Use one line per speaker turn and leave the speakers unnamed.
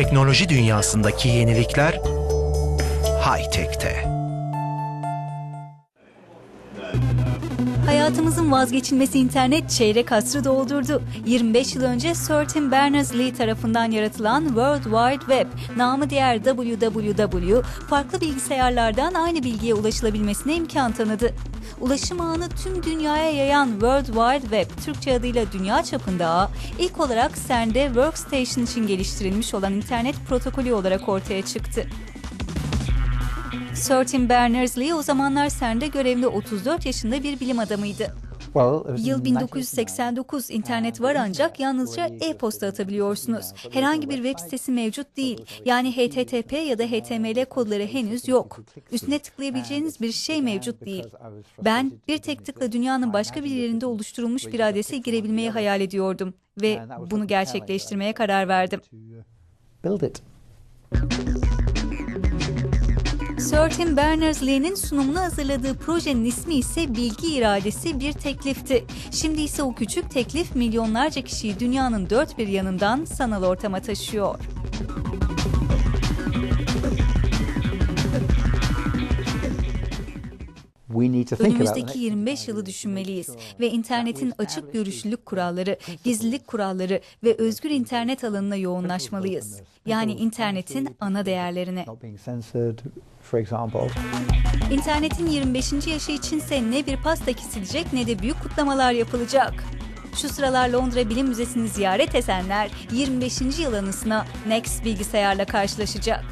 Teknoloji dünyasındaki yenilikler high-tech'te.
Hayatımızın vazgeçilmesi internet çeyrek asrı doldurdu. 25 yıl önce Sir Tim Berners-Lee tarafından yaratılan World Wide Web, namı diğer WWW, farklı bilgisayarlardan aynı bilgiye ulaşılabilmesine imkan tanıdı. Ulaşım ağını tüm dünyaya yayan World Wide Web, Türkçe adıyla dünya çapında ağ, ilk olarak CERN'de Workstation için geliştirilmiş olan internet protokolü olarak ortaya çıktı. Sir Tim Berners-Lee o zamanlar CERN'de görevli 34 yaşında bir bilim adamıydı. Yıl 1989 internet var ancak yalnızca e-posta atabiliyorsunuz. Herhangi bir web sitesi mevcut değil. Yani HTTP ya da HTML kodları henüz yok. Üstüne tıklayabileceğiniz bir şey mevcut değil. Ben bir tek tıkla dünyanın başka bir yerinde oluşturulmuş bir adrese girebilmeyi hayal ediyordum ve bunu gerçekleştirmeye karar verdim.
build it.
Sir Tim Berners-Lee'nin sunumunu hazırladığı projenin ismi ise Bilgi İradesi Bir Teklifti. Şimdi ise o küçük teklif milyonlarca kişiyi dünyanın dört bir yanından sanal ortama taşıyor. Önümüzdeki 25 yılı düşünmeliyiz ve internetin açık görüşlülük kuralları, gizlilik kuralları ve özgür internet alanına yoğunlaşmalıyız. Yani internetin ana değerlerine.
For example.
İnternetin 25. yaşı içinse ne bir pasta kesilecek ne de büyük kutlamalar yapılacak. Şu sıralar Londra Bilim Müzesi'ni ziyaret edenler 25. yıl anısına Next bilgisayarla karşılaşacak.